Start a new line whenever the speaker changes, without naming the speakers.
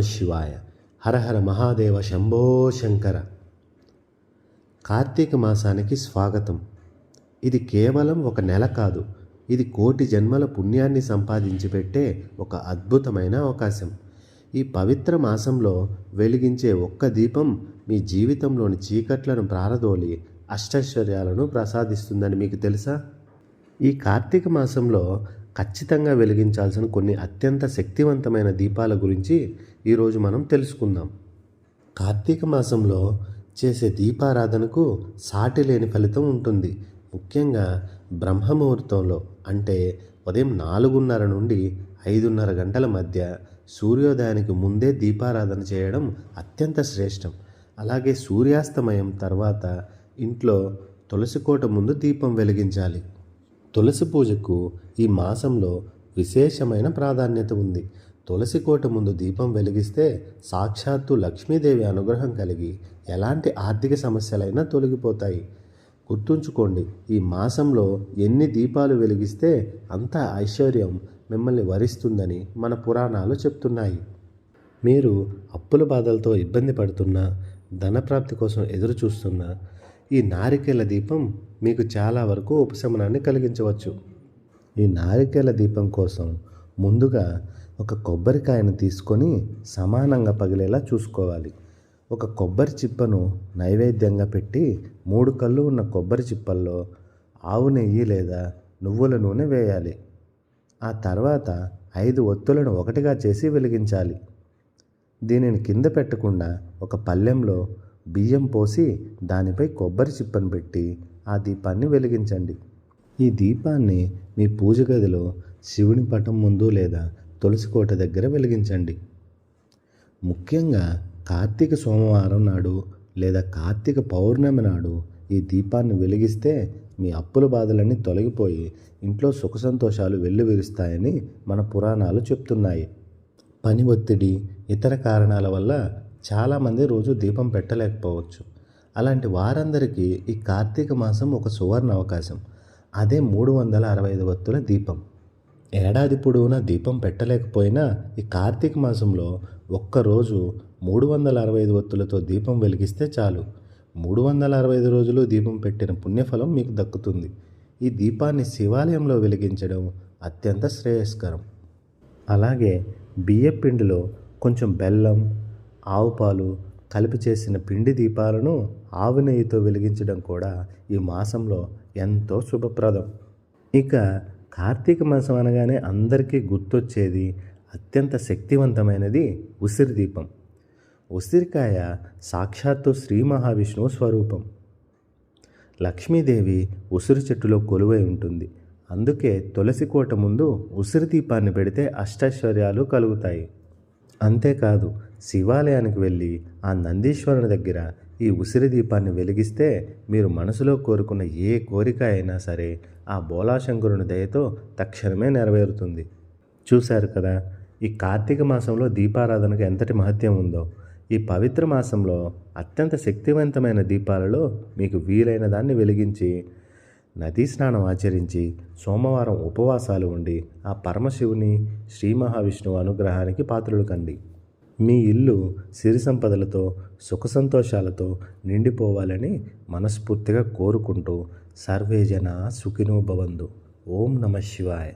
శివాయ. హర హర మహాదేవ శంభో శంకర. కార్తీక మాసానికి స్వాగతం. ఇది కేవలం ఒక నెల కాదు ఇది కోటి జన్మల పుణ్యాన్ని సంపాదించి పెట్టే ఒక అద్భుతమైన అవకాశం. ఈ పవిత్ర మాసంలో వెలిగించే ఒక్క దీపం మీ జీవితంలోని చీకట్లను ప్రారదోలి అష్టైశ్వర్యాలను ప్రసాదిస్తుందని మీకు తెలుసా? ఈ కార్తీక మాసంలో ఖచ్చితంగా వెలిగించాల్సిన కొన్ని అత్యంత శక్తివంతమైన దీపాల గురించి ఈరోజు మనం తెలుసుకుందాం. కార్తీక మాసంలో చేసే దీపారాధనకు సాటి లేని ఫలితం ఉంటుంది. ముఖ్యంగా బ్రహ్మముహూర్తంలో అంటే ఉదయం నాలుగున్నర నుండి ఐదున్నర గంటల మధ్య సూర్యోదయానికి ముందే దీపారాధన చేయడం అత్యంత శ్రేష్టం. అలాగే సూర్యాస్తమయం తర్వాత ఇంట్లో తులసి కోట ముందు దీపం వెలిగించాలి. తులసి పూజకు ఈ మాసంలో విశేషమైన ప్రాధాన్యత ఉంది. తులసి కోట ముందు దీపం వెలిగిస్తే సాక్షాత్తు లక్ష్మీదేవి అనుగ్రహం కలిగి ఎలాంటి ఆర్థిక సమస్యలైనా తొలగిపోతాయి. గుర్తుంచుకోండి ఈ మాసంలో ఎన్ని దీపాలు వెలిగిస్తే అంత ఐశ్వర్యం మిమ్మల్ని వరిస్తుందని మన పురాణాలు చెప్తున్నాయి. మీరు అప్పుల బాధలతో ఇబ్బంది పడుతున్నా ధనప్రాప్తి కోసం ఎదురు చూస్తున్నా ఈ నారికేల దీపం మీకు చాలా వరకు ఉపశమనాన్ని కలిగించవచ్చు. ఈ నారికేల దీపం కోసం ముందుగా ఒక కొబ్బరికాయను తీసుకొని సమానంగా పగిలేలా చూసుకోవాలి. ఒక కొబ్బరి చిప్పను నైవేద్యంగా పెట్టి మూడు కళ్ళు ఉన్న కొబ్బరి చిప్పల్లో ఆవు నెయ్యి లేదా నువ్వుల నూనె వేయాలి. ఆ తర్వాత ఐదు ఒత్తులను ఒకటిగా చేసి వెలిగించాలి. దీనిని కింద పెట్టకుండా ఒక పళ్ళెంలో బియ్యం పోసి దానిపై కొబ్బరి చిప్పను పెట్టి ఆ దీపాన్ని వెలిగించండి. ఈ దీపాన్ని మీ పూజ గదిలో శివుని పటం ముందు లేదా తులసి కోట దగ్గర వెలిగించండి. ముఖ్యంగా కార్తీక సోమవారం నాడు లేదా కార్తీక పౌర్ణమి నాడు ఈ దీపాన్ని వెలిగిస్తే మీ అప్పుల బాధలన్నీ తొలగిపోయి ఇంట్లో సుఖ సంతోషాలు వెల్లువిరుస్తాయని మన పురాణాలు చెప్తున్నాయి. పని ఒత్తిడి ఇతర కారణాల వల్ల చాలామంది రోజు దీపం పెట్టలేకపోవచ్చు. అలాంటి వారందరికీ ఈ కార్తీక మాసం ఒక సువర్ణ అవకాశం. అదే మూడు వందల అరవై ఐదు వత్తుల దీపం. ఏడాది పొడవునా దీపం పెట్టలేకపోయినా ఈ కార్తీక మాసంలో ఒక్కరోజు మూడు వందల అరవై ఐదు వత్తులతో దీపం వెలిగిస్తే చాలు. మూడు వందల అరవై ఐదు రోజులు దీపం పెట్టిన పుణ్యఫలం మీకు దక్కుతుంది. ఈ దీపాన్ని శివాలయంలో వెలిగించడం అత్యంత శ్రేయస్కరం. అలాగే బియ్య పిండిలో కొంచెం బెల్లం ఆవు పాలు కలిపి చేసిన పిండి దీపాలను ఆవు నెయ్యితో వెలిగించడం కూడా ఈ మాసంలో ఎంతో శుభప్రదం. ఇక కార్తీక మాసం అనగానే అందరికీ గుర్తొచ్చేది అత్యంత శక్తివంతమైనది ఉసిరి దీపం. ఉసిరికాయ సాక్షాత్తు శ్రీ మహావిష్ణువు స్వరూపం. లక్ష్మీదేవి ఉసిరి చెట్టులో కొలువై ఉంటుంది. అందుకే తులసి కోట ముందు ఉసిరి దీపాన్ని పెడితే అష్టైశ్వర్యాలు కలుగుతాయి. అంతేకాదు శివాలయానికి వెళ్ళి ఆ నందీశ్వరుని దగ్గర ఈ ఉసిరి దీపాన్ని వెలిగిస్తే మీరు మనసులో కోరుకున్న ఏ కోరిక అయినా సరే ఆ బోలాశంకరుని దయతో తక్షణమే నెరవేరుతుంది. చూశారు కదా ఈ కార్తీక మాసంలో దీపారాధనకు ఎంతటి మహత్యం ఉందో. ఈ పవిత్ర మాసంలో అత్యంత శక్తివంతమైన దీపాలలో మీకు వీలైన దాన్ని వెలిగించి నదీ స్నానం ఆచరించి సోమవారం ఉపవాసాలు ఉండి ఆ పరమశివుని శ్రీ మహావిష్ణువు అనుగ్రహానికి పాత్రులు కండి. మీ ఇల్లు సిరి సంపదలతో సుఖ సంతోషాలతో నిండిపోవాలని మనస్ఫూర్తిగా కోరుకుంటూ సర్వేజన సుఖినో భవంతు. ఓం నమ శివాయ.